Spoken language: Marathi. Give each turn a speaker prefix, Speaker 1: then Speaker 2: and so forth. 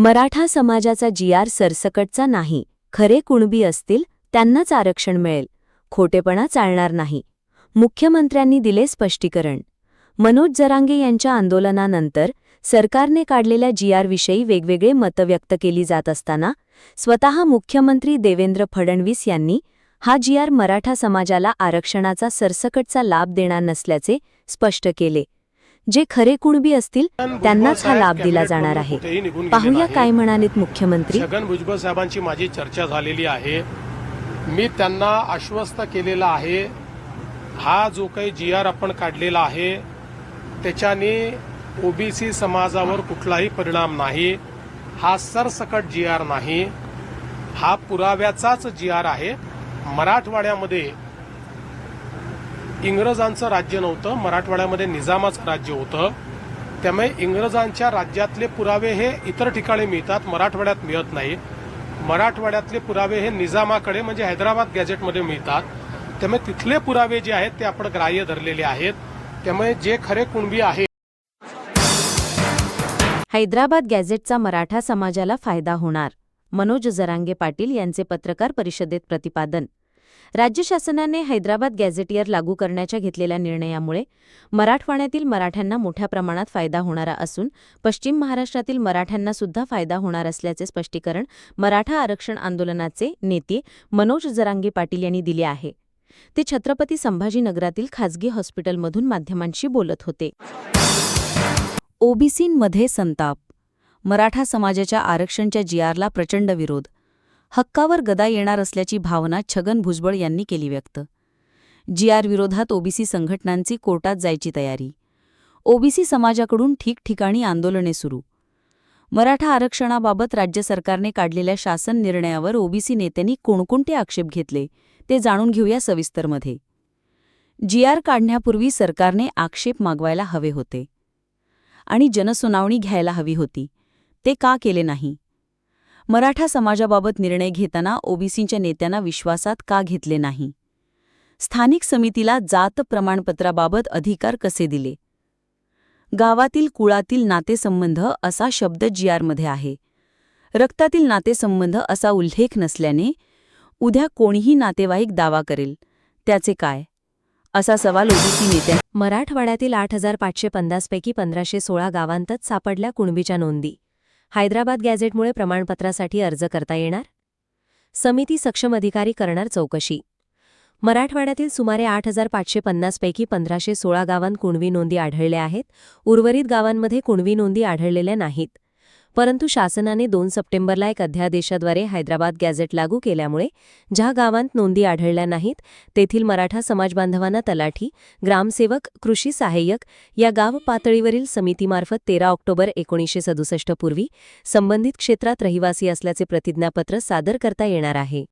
Speaker 1: मराठा समाजाचा जी आर सरसकटचा नाही. खरे कुणबी असतील त्यांनाच आरक्षण मिळेल. खोटेपणा चालणार नाही. मुख्यमंत्र्यांनी दिले स्पष्टीकरण. मनोज जरांगे यांच्या आंदोलनानंतर सरकारने काढलेल्या जी आरविषयी वेगवेगळे मतं व्यक्त केली जात असताना स्वतः मुख्यमंत्री देवेंद्र फडणवीस यांनी हा जी आर मराठा समाजाला आरक्षणाचा सरसकटचा लाभ देणार नसल्याचे स्पष्ट केले. जे खरे कुणबी असतील त्यांनाच हा लाभ दिला जाणार आहे. पाहूया. काय म्हणालेत मुख्यमंत्री.
Speaker 2: छगन भुजबळ साहेबांची माझी चर्चा झालेली आहे. मी त्यांना आश्वस्त केलेलं आहे. हा जो काही जी आर आपण काढलेला आहे त्याच्याने ओबीसी समाजावर कुठलाही परिणाम नाही. हा सरसकट जी आर नाही. हा पुराव्याचाच जी आर आहे. मराठवाड्यामध्ये इंग्रजांचं राज्य नव्हतं मराठवाड्यामध्ये निजामाचं राज्य होतं. त्यामुळे इंग्रजांच्या राज्यातले पुरावे हे इतर ठिकाणी मिळतात मराठवाड्यात मिळत नाही. मराठवाड्यातले पुरावे हे निजामाकडे म्हणजे हैदराबाद गॅझेटमध्ये मिळतात. त्यामुळे तिथले पुरावे जे आहेत ते आपण ग्राह्य धरलेले आहेत. त्यामुळे जे खरे कुणबी आहेत
Speaker 1: हैदराबाद गॅझेटचा मराठा समाजाला फायदा होणार. मनोज जरांगे पाटील यांचे पत्रकार परिषदेत प्रतिपादन राज्य शासनाने हैदराबाद गॅझेटियर लागू करण्याच्या घेतलेल्या निर्णयामुळे मराठवाड्यातील मराठ्यांना मोठ्या प्रमाणात फायदा होणारा असून पश्चिम महाराष्ट्रातील मराठ्यांना सुद्धा फायदा होणार असल्याचे स्पष्टीकरण मराठा आरक्षण आंदोलनाचे नेते मनोज जरांगे पाटील यांनी दिले आहे. ते छत्रपती संभाजीनगरातील खाजगी हॉस्पिटलमधून माध्यमांशी बोलत होते. ओबीसींमध्ये संताप. मराठा समाजाच्या आरक्षणच्या जी आरला प्रचंड विरोध. हक्कावर गदा येणार असल्याची भावना छगन भुजबळ यांनी केली व्यक्त. जी आर विरोधात ओबीसी संघटनांची कोर्टात जायची तयारी. ओबीसी समाजाकडून ठिकठिकाणी आंदोलने सुरू. मराठा आरक्षणाबाबत राज्य सरकारने काढलेल्या शासन निर्णयावर ओबीसी नेत्यांनी कोणकोणते आक्षेप घेतले ते जाणून घेऊया सविस्तरमध्ये जी आर काढण्यापूर्वी सरकारने आक्षेप मागवायला हवे होते. आणि जनसुनावणी घ्यायला हवी होती. ते का केले नाही? मराठा समाजाबाबत निर्णय घेताना ओबीसीच्या नेत्यांना विश्वासात का घेतले नाही? स्थानिक समितीला जात प्रमाणपत्राबाबत अधिकार कसे दिले? गावातील कुळातील नातेसंबंध असा शब्द जी आरमध्ये आहे. रक्तातील नातेसंबंध असा उल्लेख नसल्याने उद्या कोणीही नातेवाईक दावा करेल. त्याचे काय? असा सवाल ओबीसी नेत्या मराठवाड्यातील आठ हजार पाचशे पन्नासपैकी पंधराशे सोळा गावांतच सापडल्या कुणबीच्या नोंदी. हैदराबाद गॅझेटमुळे प्रमाणपत्रासाठी अर्ज करता येणार? समिती सक्षम अधिकारी करणार चौकशी. मराठवाड्यातील सुमारे आठ हजार पाचशे पन्नासपैकी पंधराशे सोळा गावांत कुणवी नोंदी आढळल्या आहेत. उर्वरित गावांमध्ये कुणवी नोंदी आढळलेल्या नाहीत. परंतु शासनाने दोन सप्टेंबरला एक अध्यादेशाद्वारे हैदराबाद गॅझेट लागू केल्यामुळे ज्या गावांत नोंदी आढळल्या नाहीत तेथील मराठा समाजबांधवांना तलाठी ग्रामसेवक कृषी सहाय्यक या गाव पातळीवरील समितीमार्फत तेरा ऑक्टोबर एकोणीसशे सदुसष्ट पूर्वी संबंधित क्षेत्रात रहिवासी असल्याचे प्रतिज्ञापत्र सादर करता येणार आहे.